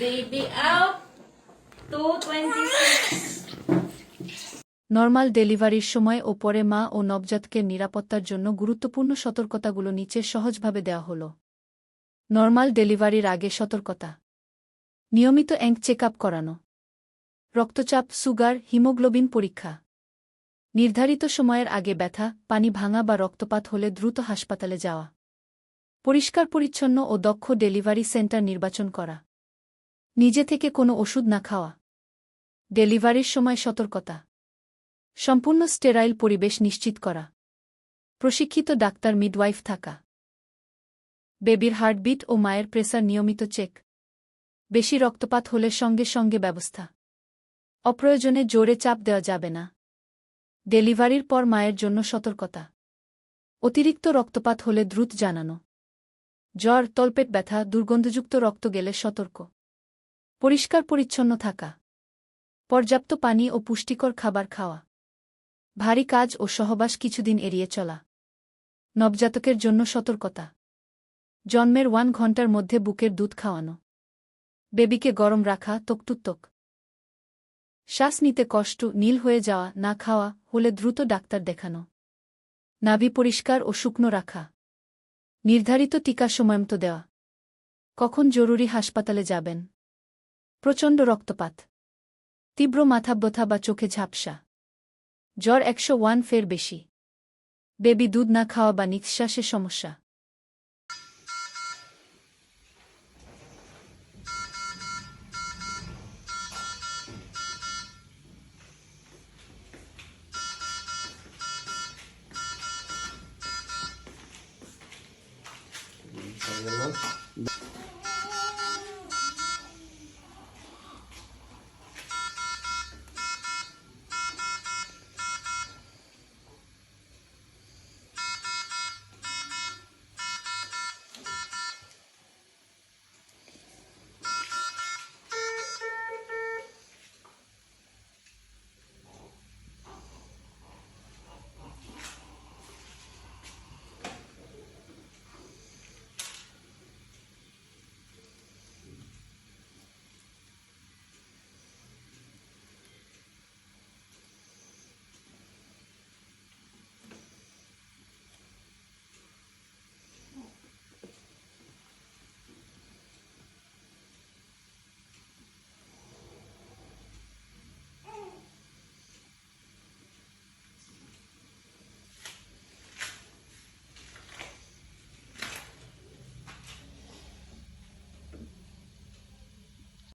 Baby out. 226. Normal ডেলিভারির সময় ও পরে মা ও নবজাতকে নিরাপত্তার জন্য গুরুত্বপূর্ণ সতর্কতাগুলো নিচে সহজভাবে দেওয়া হল। নর্মাল ডেলিভারির আগে সতর্কতা। নিয়মিত অ্যাঙ্ক চেক করানো। রক্তচাপ, সুগার, হিমোগ্লোবিন পরীক্ষা। নির্ধারিত সময়ের আগে ব্যথা, পানি ভাঙা বা রক্তপাত হলে দ্রুত হাসপাতালে যাওয়া। পরিষ্কার পরিচ্ছন্ন ও দক্ষ ডেলিভারি সেন্টার নির্বাচন করা। নিজে থেকে কোনো ওষুধ না খাওয়া। ডেলিভারির সময় সতর্কতা। সম্পূর্ণ স্টেরাইল পরিবেশ নিশ্চিত করা। প্রশিক্ষিত ডাক্তার মিডওয়াইফ থাকা। বেবির হার্টবিট ও মায়ের প্রেসার নিয়মিত চেক। বেশি রক্তপাত হলে সঙ্গে সঙ্গে ব্যবস্থা। অপ্রয়োজনে জোরে চাপ দেওয়া যাবে না। ডেলিভারির পর মায়ের জন্য সতর্কতা। অতিরিক্ত রক্তপাত হলে দ্রুত জানানো। জ্বর, তলপেট ব্যথা, দুর্গন্ধযুক্ত রক্ত গেলে সতর্ক। পরিষ্কার পরিচ্ছন্ন থাকা, পর্যাপ্ত পানি ও পুষ্টিকর খাবার খাওয়া, ভারী কাজ ও সহবাস কিছুদিন এড়িয়ে চলা, নবজাতকের জন্য সতর্কতা, জন্মের ওয়ান ঘণ্টার মধ্যে বুকের দুধ খাওয়ানো, বেবিকে গরম রাখা তক্তুত্তক শ্বাস নিতে কষ্ট, নীল হয়ে যাওয়া, না খাওয়া, হলে দ্রুত ডাক্তার দেখানো, নাভি পরিষ্কার ও শুকনো রাখা, নির্ধারিত টিকা সময়মতো দেওয়া, কখন জরুরি হাসপাতালে যাবেন। প্রচণ্ড রক্তপাত। তীব্র মাথা ব্যথা বা চোখে ঝাপসা। জ্বর একশো ওয়ান ফের বেশি। বেবি দুধ না খাওয়া বা নিঃশ্বাসের সমস্যা। Thank you.